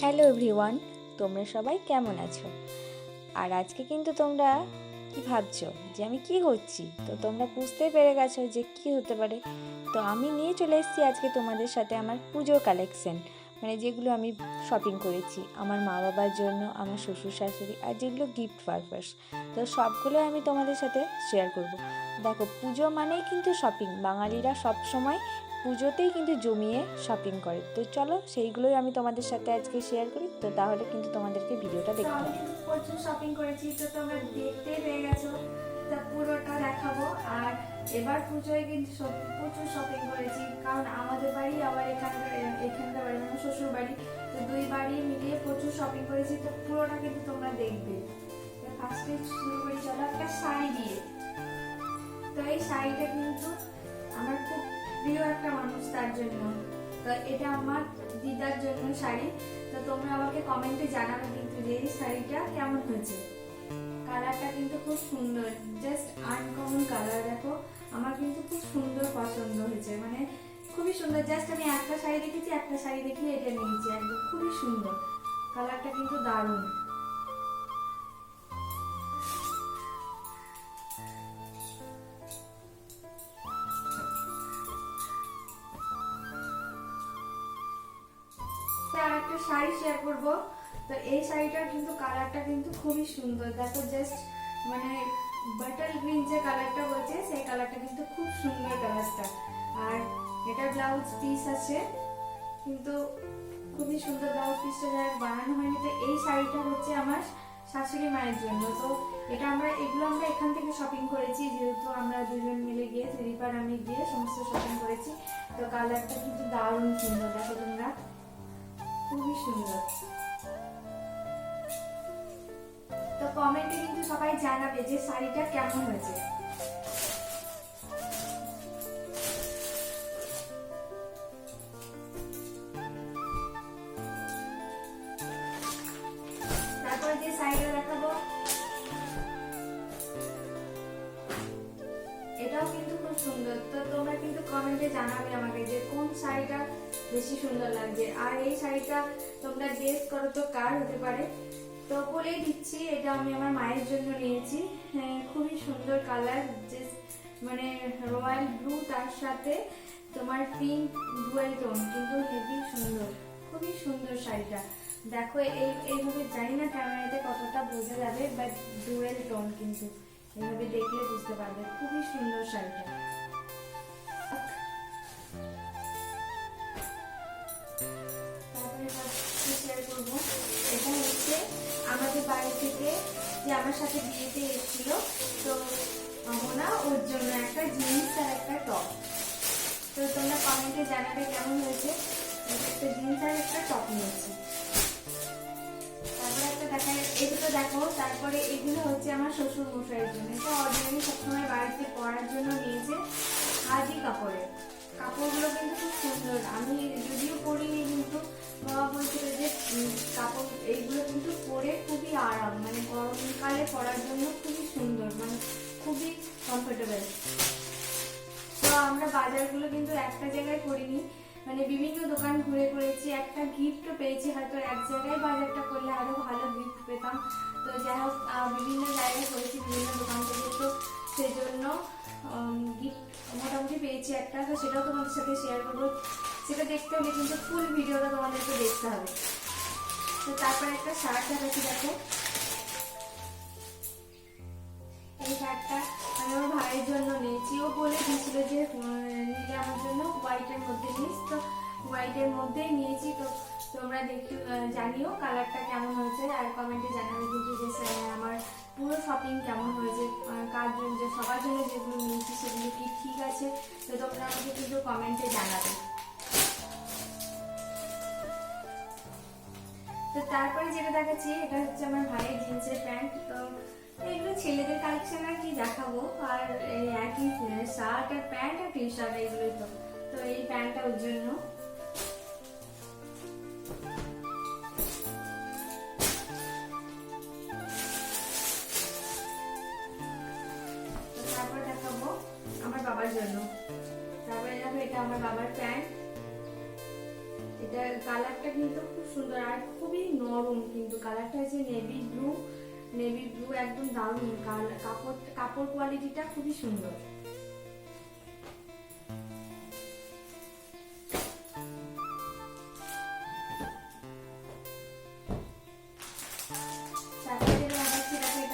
Hello everyone, তোমরা সবাই কেমন আছো? আর আজকে কিন্তু তোমরা কি ভাবছ যে আমি কি করছি তো তোমরা বুঝতে পেরে গেছো যে কি হতে পারে। তো আমি নিয়ে চলে এসেছি আজকে তোমাদের সাথে আমার পুজোর কালেকশন মানে যেগুলো আমি শপিং করেছি, আমার মা বাবার জন্য, আমার শ্বশুর শাশুড়ি আর যেগুলো গিফট পারপাস তো সবগুলো আমি তোমাদের সাথে শেয়ার করব। দেখো, পুজো মানেই কিন্তু শপিং বাঙালিরা সব সময় পুজোতেই কিন্তু জমিয়ে শপিং করে। তো চলো, সেইগুলোই আমি তোমাদের সাথে আজকে শেয়ার করি। তো তাহলে কিন্তু তোমাদেরকে ভিডিওটা দেখতে হবে। প্রচুর শপিং করেছি, তো তোমরা দেখতে পেয়ে গেছো। তা পুরোটা দেখাবো। আর এবার পুজোয় কিন্তু প্রচুর শপিং করেছি। কারণ আমাদের বাড়ি আবার এখানকার এখানকার বাড়ি মানে শ্বশুর বাড়ি, তো দুই বাড়ি মিলিয়ে প্রচুর শপিং করেছি। তো পুরোটা কিন্তু তোমরা দেখবে। ফার্স্টে শুরু করি, চলো একটা শাড়ি দিয়ে তো এই শাড়িটা কিন্তু আমার খুব প্রিয় একটা মানুষ তার জন্য। তো এটা আমার দিদার জন্য শাড়ি। তো তোমরা আমাকে কমেন্টে জানাবে কিন্তু যে এই শাড়িটা কেমন হয়েছে। কালারটা কিন্তু খুব সুন্দর। জাস্ট আনকমন কালার দেখো। আমার কিন্তু খুব সুন্দর পছন্দ হয়েছে। মানে খুবই সুন্দর। জাস্ট আমি একটা শাড়ি দেখেছি, একটা শাড়ি দেখে এটা নিয়েছি। একদম খুবই সুন্দর। কালারটা কিন্তু দারুণ। একটা শাড়ি শেয়ার করব। তো এই শাড়িটার কিন্তু কালারটা কিন্তু খুবই সুন্দর। দেখো জাস্ট মানে বাটার গ্রিন যে কালারটা বলছে, সেই কালারটা কিন্তু খুব সুন্দর কালারটা আর এটা ব্লাউজ পিস আছে, কিন্তু খুবই সুন্দর ব্লাউজ পিসটা হোক বানানো হয়নি। তো এই শাড়িটা হচ্ছে আমার শাশুড়ি মায়ের জন্য। তো এটা আমরা, এগুলো আমরা এখান থেকে শপিং করেছি, যেহেতু আমরা দুজন মিলে গিয়ে রিপার আমি গিয়ে সমস্ত শপিং করেছি। তো কালারটা কিন্তু দারুণ সুন্দর, দেখো তোমরা। খুবই সুন্দর। তো কমেন্টে কিন্তু সবাই জানাবে যে শাড়িটা কেমন হয়েছে। তারপর যে শাড়িটা দেখাবো। এটাও কিন্তু খুব সুন্দর। তো তোমরা কিন্তু কমেন্টে জানাবে আমাকে যে কোন শাড়িটা বেশি সুন্দর লাগছে আর এই শাড়িটা তোমরা গেস করো তো কার হতে পারে? তো বলেই দিচ্ছি এটা আমি আমার মায়ের জন্য নিয়েছি। হ্যাঁ, খুবই সুন্দর কালার যে মানে রয়্যাল ব্লু তার সাথে তোমার পিঙ্ক ডুয়েল টোন কিন্তু হেভি সুন্দর খুবই সুন্দর শাড়িটা। দেখো এই এইভাবে জানি না ক্যামেরাতে কতটা বোঝা যাবে বাট ডুয়েল টোন কিন্তু। এইভাবে দেখলে বুঝতে পারবে খুবই সুন্দর শাড়িটা। বাড়ি থেকে যে আমার সাথে বিয়েতে এসেছিল, তো মোনা ওর জন্য একটা জিন্স আর একটা টপ। তো তোমরা কমেন্টে জানাবে কেমন হয়েছে। একটা জিন্স আর একটা টপ নিয়েছি। তারপরে একটা দেখা এগুলো দেখো। তারপরে এগুলো হচ্ছে আমার শ্বশুর মশাইয়ের জন্য। এটা অর্ডিনারি সবসময় বাড়িতে পরার জন্য নিয়েছে হাজি কাপড়ের। কাপড়গুলো কিন্তু খুব সুন্দর। আমি যদিও পরিনি কিন্তু বাবা বলছিল যে কাপড় এইগুলো কিন্তু পরে খুবই আরাম মানে গরমকালে পরার জন্য খুবই সুন্দর মানে খুবই কমফোর্টেবল তো আমরা বাজারগুলো কিন্তু একটা জায়গায় করিনি মানে বিভিন্ন দোকান ঘুরে করেছি, একটা গিফটও পেয়েছি, হয়তো এক জায়গায় বাজারটা করলে আরও ভালো গিফট পেতাম। তো যাই হোক বিভিন্ন জায়গায় করেছি, বিভিন্ন দোকান থেকে, তো সেজন্য গিফট মোটামুটি পেয়েছি একটা, তো সেটাও তোমাদের সাথে শেয়ার করব। সেটা দেখতে হলে কিন্তু ফুল ভিডিওটা তোমাদেরকে দেখতে হবে। তো তারপরে একটা শার্ট দেখাচ্ছি, দেখো। এই শার্টটা আমি আমার ভাইয়ের জন্য নিয়েছি। ও বলে দিয়েছিল যে নিলে আমার জন্য হোয়াইটের মধ্যে নিস। তো হোয়াইটের মধ্যেই নিয়েছি। তো তোমরা দেখি জানিও কালারটা কেমন হয়েছে। আর কমেন্টে জানাবে কিন্তু যে আমার পুরো শপিং কেমন হয়েছে? কার জন্য? সবার জন্য যেগুলো নিয়েছি সেগুলো কি ঠিক আছে? তো তোমরা আমাকে কিন্তু কমেন্টে জানাবে। তো তারপরে যেটা দেখাচ্ছি, এটা হচ্ছে আমার ভাইয়ের জিন্সের প্যান্ট তো এগুলো ছেলেদের কালেকশন আর কি দেখাবো। আর একই শার্ট আর প্যান্ট আর টি শার্ট এগুলোই তো। তো এই প্যান্টটা ওর জন্য বাবার জন্য। তারপরে দেখো, এটা আমার বাবার প্যান্ট। এটা কালারটা কিন্তু খুব সুন্দর আর খুবই নরম কিন্তু। কালারটা হচ্ছে নেভি ব্লু নেভি ব্লু একদম দারুণ। কাপড় কাপড় কোয়ালিটিটা খুবই সুন্দর।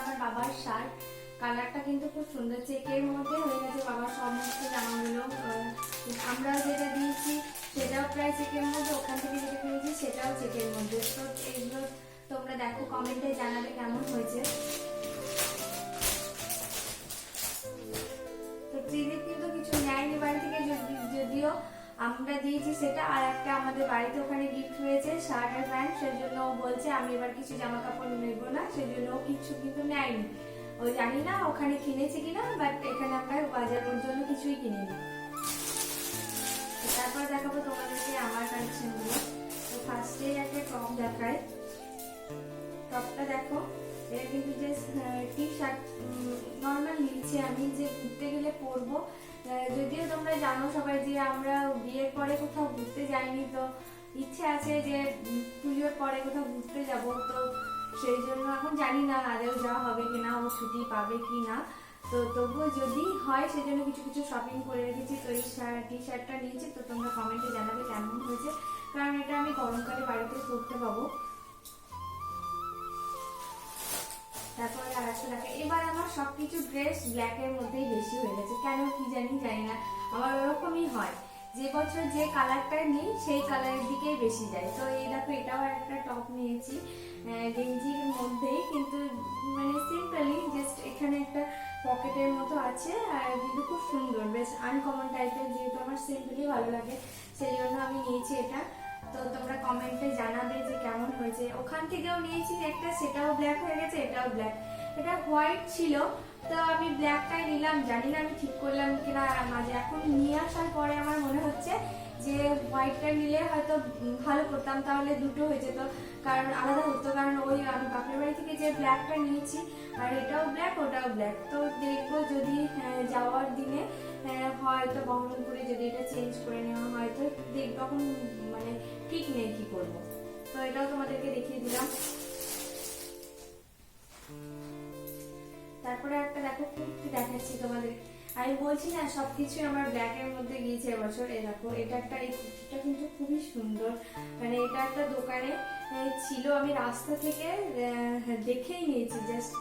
আমার বাবার শার্ট। কালারটা কিন্তু খুব সুন্দর চেকের মধ্যে হয়ে গেছে। বাবার সমস্ত জামাগুলো আমরা যেটা দিয়েছি সেটাও প্রায় চেকের মধ্যে, ওখান থেকে যেটা কিনেছি সেটাও চেকের মধ্যে। তো এইগুলো তোমরা দেখো কমেন্টে জানাবে কেমন হয়েছে। তো ত্রিদীপ কিন্তু কিছু নেয়নি বাড়ি থেকে, যদি- যদিও আমরা দিয়েছি সেটা, আর একটা আমাদের বাড়িতে ওখানে গিফট হয়েছে শার্ট আর প্যান্ট সেজন্য ও বলছে, আমি এবার কিছু জামা কাপড় নেব না, সেজন্য ও কিছু কিন্তু নেয়নি। ও জানি না ওখানে কিনেছে কিনা বাট এখানে আমরা বাজারের জন্য কিছুই কিনিনি। তারপর দেখাবো তোমাদেরকে আমার কালেকশনগুলো। তো ফার্স্টেই একটা টপ দেখায় টপটা দেখো, এটা কিন্তু যে টি শার্ট নর্মাল নিচ্ছে আমি যে ঘুরতে গেলে পরবো যদিও তোমরা জানো সবাই যে আমরা বিয়ের পরে কোথাও ঘুরতে যাইনি, তো ইচ্ছে আছে যে পুজোর পরে কোথাও ঘুরতে যাব, তো সেই জন্য এখন জানি না আদেও যাওয়া হবে কিনা, ও ছুটি পাবে কি না তো তবুও যদি হয় সেজন্য কিছু কিছু শপিং করে রেখেছি। তো এই টি শার্টটা নিয়েছি। তো তোমরা কমেন্টে জানাবে কেমন হয়েছে। কারণ এটা আমি গরমকালে বাড়িতে পরতে পাবো। তারপরে আর একটা দেখো, এবার আমার সবকিছু ড্রেস ব্ল্যাকের মধ্যেই বেশি হয়ে গেছে। কেন কি জানি জানি না। আমার ওরকমই হয়। যে বছর যে কালারটা নিই, সেই কালারের দিকেই বেশি যায় তো এই দেখো, এটাও একটা টপ নিয়েছি গেঞ্জির মধ্যেই। কিন্তু মানে সিম্পলি জাস্ট এখানে একটা পকেটের মতো আছে, আর কিন্তু খুব সুন্দর, বেশ আনকমন টাইপের যেহেতু আমার সিম্পলি ভালো লাগে, সেই জন্য আমি নিয়েছি এটা। তো তোমরা কমেন্টে জানাবে যে কেমন হয়েছে। ওখান থেকেও নিয়েছি একটা, সেটাও ব্ল্যাক হয়ে গেছে, এটাও ব্ল্যাক এটা হোয়াইট ছিল তো আমি ব্ল্যাকটাই নিলাম জানি না আমি ঠিক করলাম কিনা মাঝে এখন নিয়ে আসার পরে আমার মনে হচ্ছে যে হোয়াইটটা নিলে হয়তো ভালো করতাম তাহলে দুটো হয়ে যেত। কারণ আলাদা হতো কারণ ওই আমি বাপের বাড়ি থেকে যে ব্ল্যাকটা নিয়েছি আর এটাও ব্ল্যাক ওটাও ব্ল্যাক তো দেখব যদি যাওয়ার দিনে আহ, হয়তো বহরমপুরে যদি এটা চেঞ্জ করে নেওয়া হয় তো দেখ তখন মানে ঠিক নেই কি করব। তো এটাও তোমাদেরকে দেখিয়ে দিলাম। তারপরে একটা দেখো কুর্তি দেখাচ্ছি তোমাদের। আমি বলছি না সবকিছু আমার ব্ল্যাকের মধ্যে গিয়েছে এবছর। এই দেখো, এটা একটা, এই কুর্তিটা কিন্তু খুবই সুন্দর। মানে এটা একটা দোকানে ছিল। আমি রাস্তা থেকে দেখেই নিয়েছি। জাস্ট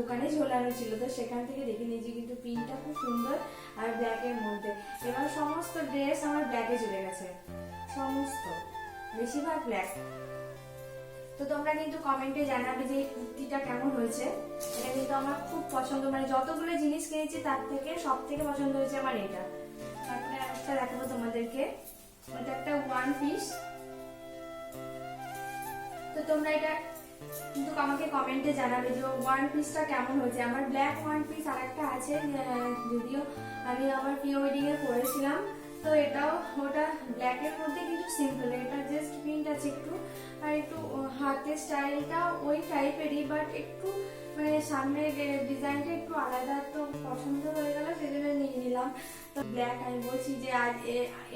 দোকানে ঝোলানো ছিল। তো সেখান থেকে দেখে নিয়েছি কিন্তু প্রিন্টটা খুব সুন্দর আর ব্ল্যাকের মধ্যে। এবার সমস্ত ড্রেস আমার ব্ল্যাকে চলে গেছে। সমস্ত। বেশিরভাগ ব্ল্যাক তো তোমরা কিন্তু কমেন্টে জানাবে যে কুর্তিটা কেমন হয়েছে। এটা কিন্তু আমার খুব পছন্দ মানে যতগুলো জিনিস কিনেছি তার থেকে সব থেকে পছন্দ হয়েছে আমার এটা। তারপরে একটা দেখাবো তোমাদেরকে। এটা একটা ওয়ান পিস তো তোমরা এটা কিন্তু আমাকে কমেন্টে জানাবে যে ওয়ান পিসটা কেমন হয়েছে। আমার ব্ল্যাক ওয়ান পিস আর একটা আছে যদিও আমি আমার প্রি ওয়েডিং এ পরেছিলাম। তো এটাও ওটা ব্ল্যাকের মধ্যে কিন্তু সিম্পল এটা জাস্ট প্রিন্ট আছে একটু। আর একটু হাতের স্টাইলটা ওই টাইপেরই বাট একটু মানে সামনের ডিজাইনটা একটু আলাদা তো পছন্দ হয়ে গেল, সেজন্য নিয়ে নিলাম। তো ব্ল্যাক আমি বলছি যে, আজ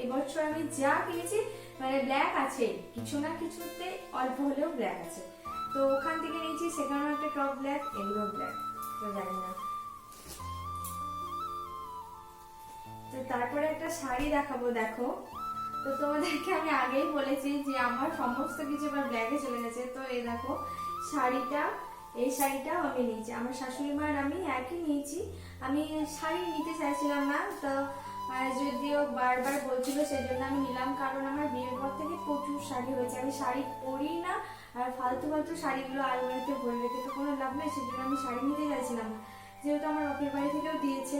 এবছর আমি যা কিনেছি মানে ব্ল্যাক আছে। কিছু না কিছুতে অল্প হলেও ব্ল্যাক আছে। তো ওখান থেকে নিয়েছি, সেখানেও একটা টপ ব্ল্যাক এগুলো ব্ল্যাক তো জানি না। তো তারপরে একটা শাড়ি দেখাবো, দেখো। তো তোমাদেরকে আমি আগেই বলেছি যে আমার সমস্ত কিছু এবার ব্ল্যাকে চলে গেছে। তো এই দেখো, শাড়িটা, এই শাড়িটাও আমি নিয়েছি। আমার শাশুড়ি মার আমি একই নিয়েছি। আমি শাড়ি নিতে চাইছিলাম না, তো যদিও বারবার বলছিল সেই জন্য আমি নিলাম, কারণ আমার বিয়ের পর থেকে প্রচুর শাড়ি হয়েছে। আমি শাড়ি পরি না, আর ফালতু ফালতু শাড়িগুলো আলমারিতে ভরে রেখে তো কোনো লাভ নেই সেই জন্য আমি শাড়ি নিতে চাইছিলাম যেহেতু আমার বাপের বাড়ি থেকেও দিয়েছে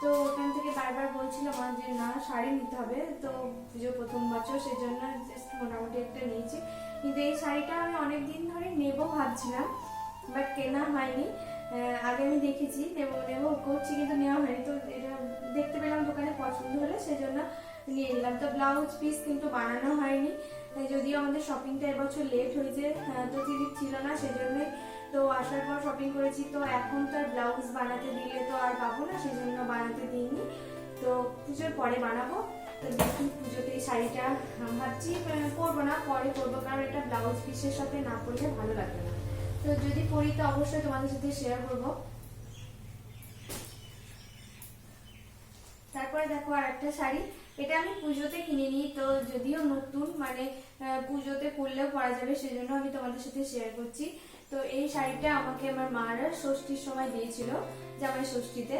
তো ওখান থেকে বারবার বলছিল মা যে, না, শাড়ি নিতে হবে। তো পুজো প্রথম বছর সেই জন্য জাস্ট মোটামুটি একটা নিয়েছি। কিন্তু এই শাড়িটা আমি অনেক দিন ধরে নেব ভাবছিলাম বাট কেনা হয়নি। আগে আমি দেখেছি, নেব নেব করছি কিন্তু নেওয়া হয়নি। তো এটা দেখতে পেলাম দোকানে পছন্দ হলে, সেজন্য নিয়ে নিলাম। তো ব্লাউজ পিস কিন্তু বানানো হয়নি। যদিও আমাদের শপিংটা এবছর লেট হয়েছে তো দিদি ছিল না, সেজন্যই তো আসার পর শপিং করেছি, তো এখন তো ব্লাউজ বানাতে দিলে তো আর পাবো না, সেজন্য বানাতে দিইনি। তো পুজোর পরে বানাবো। তো দেখি পুজোতে এই শাড়িটা ভাবছি পরবো না, পরে পরবো, কারণ এটা ব্লাউজ পিসের সাথে না পরলে ভালো লাগবে না। তো যদি পরি, তো অবশ্যই তোমাদের সাথে শেয়ার করব। তারপরে দেখো আর একটা শাড়ি, এটা আমি পুজোতে কিনে নিই, তো যদিও নতুন মানে পুজোতে পরলেও পরা যাবে, সেজন্য আমি তোমাদের সাথে শেয়ার করছি। তো এই শাড়িটা আমাকে আমার মারা ষষ্ঠীর সময় দিয়েছিল জামাই ষষ্ঠীতে।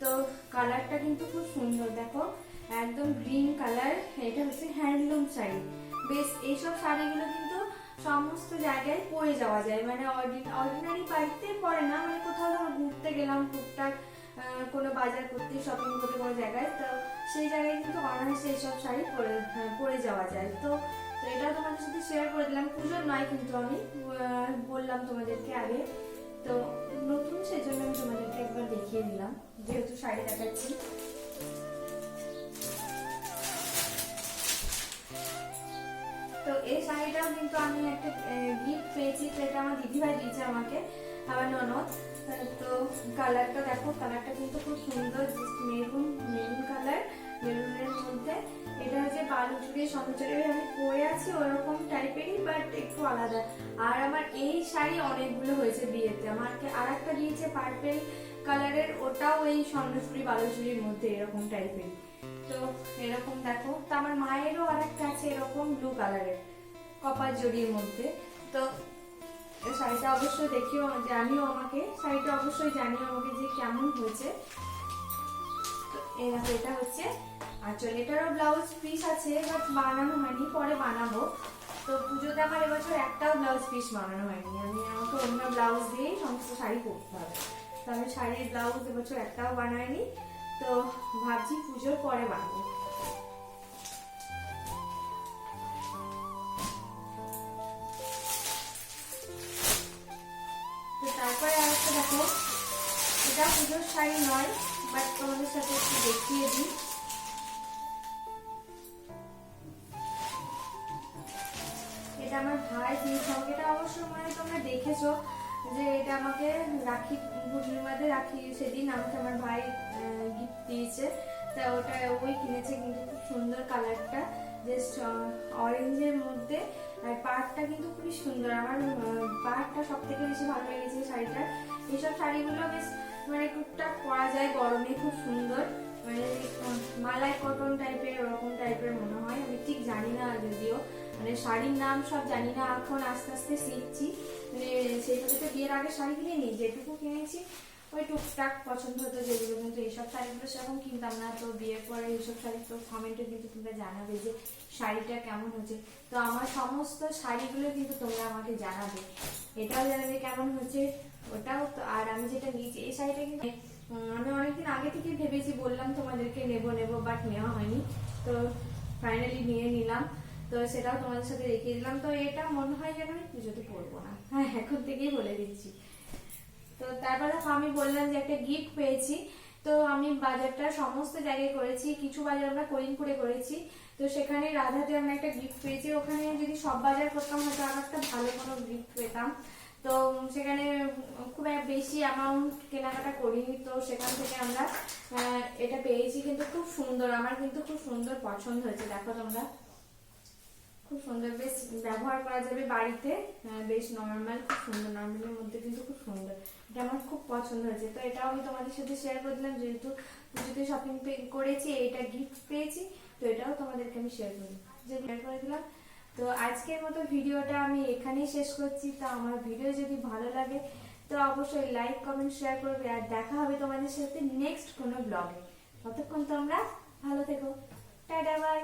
তো কালারটা কিন্তু খুব সুন্দর, দেখো। একদম গ্রিন কালার, এটা হচ্ছে হ্যান্ডলুম শাড়ি। বেশ, এইসব শাড়িগুলো কিন্তু সমস্ত জায়গায় পরে যাওয়া যায়। মানে অর্ডিনারি বাড়িতে পরে না মানে কোথাও ধরো ঘুরতে গেলাম, টুকটাক কোনো বাজার করতে শপিং করতে কোনো জায়গায়, তো সেই জায়গায় কিন্তু অনায়াসে এইসব শাড়ি পরে পরে যাওয়া যায়। তো এটা তোমাদের সাথে শেয়ার করে দিলাম। পুজোর নয় কিন্তু আমি বললাম তোমাদেরকে আগে। তো নতুন সেজন্য আমি তোমাদেরকে একবার দেখিয়ে দিলাম, যেহেতু শাড়ি দেখাচ্ছি। তো এই শাড়িটাও কিন্তু আমি একটা গিফট পেয়েছি সেটা আমার দিদিভাই দিয়েছে আমাকে, আমার ননদ। তো কালারটা দেখো কালারটা কিন্তু খুব সুন্দর মেরুন মেরুন কালার মেরুনের মধ্যে। এটা হচ্ছে বালু চুড়ি সমচুড়ি আমি পরে আছি ওরকম টাইপেরই বাট একটু আলাদা। আর আমার এই শাড়ি অনেকগুলো হয়েছে বিয়েতে। আমাকে আর একটা দিয়েছে পার্পেল কালারের ওটাও এই স্বর্ণচুড়ি বালুচুরির মধ্যে এরকম টাইপের তো এরকম দেখো। তো আমার মায়েরও আর একটা আছে এরকম ব্লু কালারের কপার জড়ির মধ্যে। তো শাড়িটা অবশ্যই দেখিও জানিও আমাকে। শাড়িটা অবশ্যই জানিও আমাকে যে কেমন হয়েছে। দেখো, এটা হচ্ছে আঁচল। এটারও ব্লাউজ পিস আছে বাট বানানো হয়নি, পরে বানাবো। তো পুজোতে আমার এবছর একটাও ব্লাউজ পিস বানানো হয়নি। আমি আমাকে অন্য ব্লাউজ দিয়েই সমস্ত শাড়ি পরতে হবে। তো আমি শাড়ির ব্লাউজ এবছর একটাও বানাইনি। তো ভাবছি পুজোর পরে বানাবো। দেখো, এটা পুজোর শাড়ি নয় বাট তোমাদের সাথে একটু দেখিয়ে দিই। এটা আমার ভাই দিয়েছে। এটা অবশ্য মানে তোমরা দেখেছ যে এটা আমাকে রাখি, পূর্ণিমাতে রাখি, সেদিন আমাকে আমার ভাই গিফট দিয়েছে। তা ওটা ওই কিনেছে কিন্তু খুব সুন্দর কালারটা জাস্ট অরেঞ্জের মধ্যে। আর কিন্তু খুবই সুন্দর। আমার পাড়টা সব থেকে বেশি ভালো লেগেছে শাড়িটার। এইসব শাড়িগুলো বেশ মানে টুকটাক পরা যায় গরমে, খুব সুন্দর। মানে মালাই কটন টাইপের, ওরকম টাইপের মনে হয়। আমি ঠিক জানি না যদিও। মানে শাড়ির নাম সব জানি না, এখন আস্তে আস্তে শিখছি। মানে সেইভাবে তো বিয়ের আগে শাড়ি কিনিনি, যেটুকু কিনেছি ওই টুকটাক পছন্দ হতো যেগুলো। কিন্তু এইসব শাড়িগুলো সেরকম কিনতাম না। তো বিয়ের পরে এইসব শাড়ি তো কমেন্টে কিন্তু তোমরা জানাবে যে শাড়িটা কেমন হচ্ছে তো আমার সমস্ত শাড়িগুলো কিন্তু তোমরা আমাকে জানাবে। এটাও জানাবে কেমন হচ্ছে ওটাও তো, আর আমি যেটা নিয়েছি, এই শাড়িটা কিন্তু আমি অনেকদিন আগে থেকে ভেবেছি বললাম তোমাদেরকে নেব নেব বাট নেওয়া হয়নি। তো ফাইনালি নিয়ে নিলাম। তো সেটাও তোমাদের সাথে দেখিয়ে দিলাম। তো এটা মনে হয় যেন আমি পুজোতে পরবো না। হ্যাঁ এখন থেকেই বলে দিচ্ছি। তো তারপরে আমি বললাম যে একটা গিফট পেয়েছি। তো আমি বাজারটা সমস্ত জায়গায় করেছি। কিছু বাজার আমরা করিমপুরে করেছি। তো সেখানে রাধাতে আমরা একটা গিফট পেয়েছি। ওখানে যদি সব বাজার করতাম, হয়তো আর একটা ভালো কোনো গিফট পেতাম। তো সেখানে খুব বেশি অ্যামাউন্ট কেনাকাটা করিনি। তো সেখান থেকে আমরা এটা পেয়েছি কিন্তু খুব সুন্দর, আমার কিন্তু খুব সুন্দর পছন্দ হয়েছে, দেখো তোমরা। খুব সুন্দর, বেশ ব্যবহার করা যাবে বাড়িতে বেশ নর্মাল খুব সুন্দর নর্মালের মধ্যে কিন্তু খুব সুন্দর। এটা আমার খুব পছন্দ হয়েছে। তো এটাও আমি তোমাদের সাথে শেয়ার করে দিলাম, যেহেতু পুজোতে শপিং করেছি, এটা গিফট পেয়েছি, তো এটাও তোমাদেরকে আমি শেয়ার করি যে শেয়ার করে দিলাম তো আজকের মতো ভিডিওটা আমি এখানেই শেষ করছি। তো আমার ভিডিও যদি ভালো লাগে, তো অবশ্যই লাইক কমেন্ট শেয়ার করবে। আর দেখা হবে তোমাদের সাথে নেক্সট কোনো ব্লগে ততক্ষণ তোমরা ভালো থেকো। Tata bye